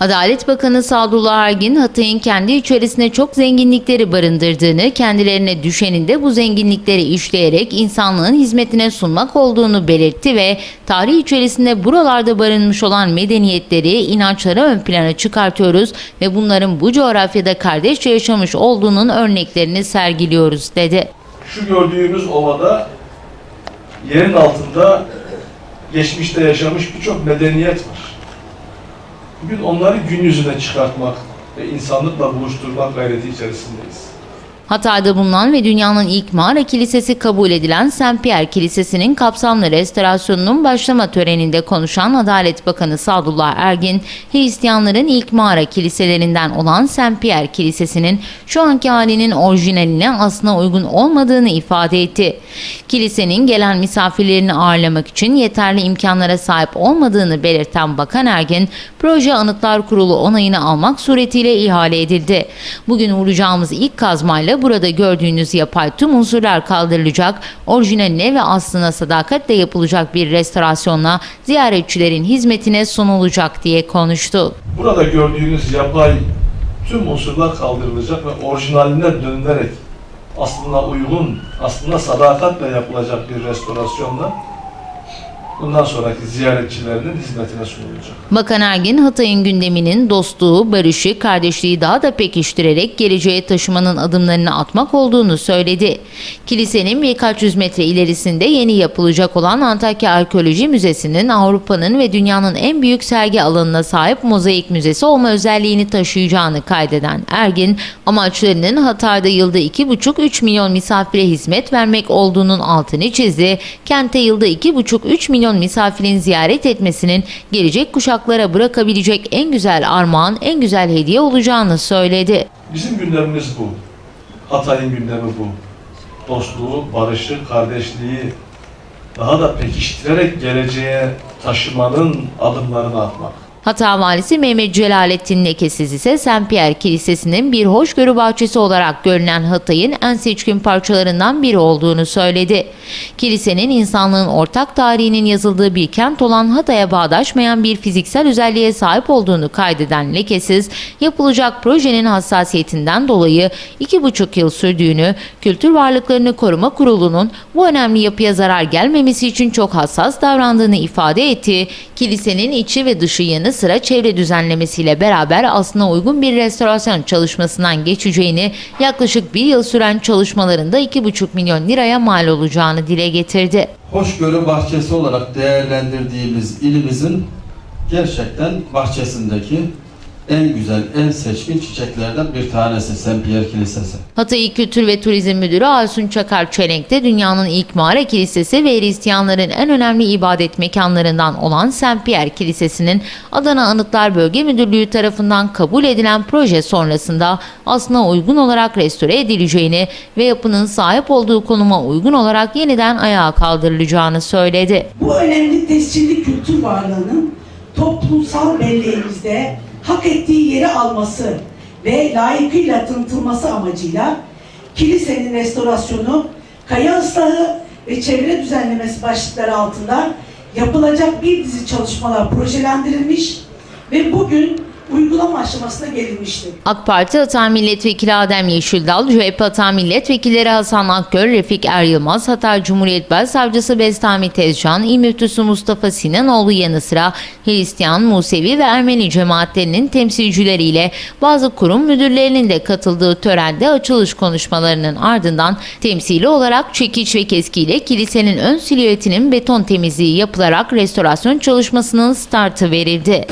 Adalet Bakanı Sadullah Ergin, Hatay'ın kendi içerisinde çok zenginlikleri barındırdığını, kendilerine düşenin de bu zenginlikleri işleyerek insanlığın hizmetine sunmak olduğunu belirtti ve tarih içerisinde buralarda barınmış olan medeniyetleri, inançları ön plana çıkartıyoruz ve bunların bu coğrafyada kardeşçe yaşamış olduğunun örneklerini sergiliyoruz dedi. Şu gördüğümüz ovada yerin altında geçmişte yaşamış birçok medeniyet var. Bugün onları gün yüzüne çıkartmak ve insanlıkla buluşturmak gayreti içerisindeyiz. Hatay'da bulunan ve dünyanın ilk mağara kilisesi kabul edilen Saint Pierre Kilisesi'nin kapsamlı restorasyonunun başlama töreninde konuşan Adalet Bakanı Sadullah Ergin, Hristiyanların ilk mağara kiliselerinden olan Saint Pierre Kilisesi'nin şu anki halinin orijinaline aslına uygun olmadığını ifade etti. Kilisenin gelen misafirlerini ağırlamak için yeterli imkanlara sahip olmadığını belirten Bakan Ergin, proje Anıtlar Kurulu onayını almak suretiyle ihale edildi. Bugün vuracağımız ilk kazmayla burada gördüğünüz yapay tüm unsurlar kaldırılacak, orijinaline ve aslına sadakatle yapılacak bir restorasyonla ziyaretçilerin hizmetine sunulacak diye konuştu. Burada gördüğünüz yapay tüm unsurlar kaldırılacak ve orijinaline dönülerek aslına uygun, aslında sadakatle yapılacak bir restorasyonla bundan sonraki ziyaretçilerinin hizmetine sunulacak. Bakan Ergin, Hatay'ın gündeminin dostluğu, barışı, kardeşliği daha da pekiştirerek geleceğe taşımanın adımlarını atmak olduğunu söyledi. Kilisenin birkaç yüz metre ilerisinde yeni yapılacak olan Antakya Arkeoloji Müzesi'nin Avrupa'nın ve dünyanın en büyük sergi alanına sahip mozaik müzesi olma özelliğini taşıyacağını kaydeden Ergin, amaçlarının Hatay'da yılda 2,5-3 milyon misafire hizmet vermek olduğunun altını çizdi. Kente yılda 2,5-3 milyon misafirin ziyaret etmesinin gelecek kuşaklara bırakabilecek en güzel armağan, en güzel hediye olacağını söyledi. Bizim gündemimiz bu. Hatay'ın gündemi bu. Dostluğu, barışı, kardeşliği daha da pekiştirerek geleceğe taşımanın adımlarını atmak. Hata valisi Mehmet Celalettin Lekesiz ise Saint Pierre Kilisesi'nin bir hoşgörü bahçesi olarak görünen Hatay'ın en seçkin parçalarından biri olduğunu söyledi. Kilisenin insanlığın ortak tarihinin yazıldığı bir kent olan Hatay'a bağdaşmayan bir fiziksel özelliğe sahip olduğunu kaydeden Lekesiz, yapılacak projenin hassasiyetinden dolayı iki buçuk yıl sürdüğünü, Kültür Varlıklarını Koruma Kurulu'nun bu önemli yapıya zarar gelmemesi için çok hassas davrandığını ifade etti. Kilisenin içi ve dışı yanı sıra çevre düzenlemesiyle beraber aslına uygun bir restorasyon çalışmasından geçeceğini, yaklaşık bir yıl süren çalışmalarında 2,5 milyon liraya mal olacağını dile getirdi. hoşgörü bahçesi olarak değerlendirdiğimiz ilimizin gerçekten bahçesindeki en güzel, en seçkin çiçeklerden bir tanesi Saint Pierre Kilisesi. Hatay Kültür ve Turizm Müdürü Aysun Çakar Çelenk de dünyanın ilk mağara kilisesi ve Hristiyanların en önemli ibadet mekanlarından olan Saint Pierre Kilisesi'nin Adana Anıtlar Bölge Müdürlüğü tarafından kabul edilen proje sonrasında aslına uygun olarak restore edileceğini ve yapının sahip olduğu konuma uygun olarak yeniden ayağa kaldırılacağını söyledi. Bu önemli tescilli kültür varlığının toplumsal belleğimizde hak ettiği yeri alması ve layıkıyla tanıtılması amacıyla kilisenin restorasyonu, kaya ıslahı ve çevre düzenlemesi başlıkları altında yapılacak bir dizi çalışmalar projelendirilmiş ve bugün uygulama aşamasına gelinmiştir. AK Parti Hatay Milletvekili Adem Yeşildal, CHP Hatay Milletvekilleri Hasan Akgöl, Refik Er Yılmaz, Hatay Cumhuriyet Başsavcısı Bestami Tezcan, İl Müftüsü Mustafa Sinanoğlu yanı sıra Hristiyan, Musevi ve Ermeni cemaatlerinin temsilcileriyle bazı kurum müdürlerinin de katıldığı törende açılış konuşmalarının ardından temsili olarak çekiç ve keskiyle kilisenin ön silüetinin beton temizliği yapılarak restorasyon çalışmasının startı verildi.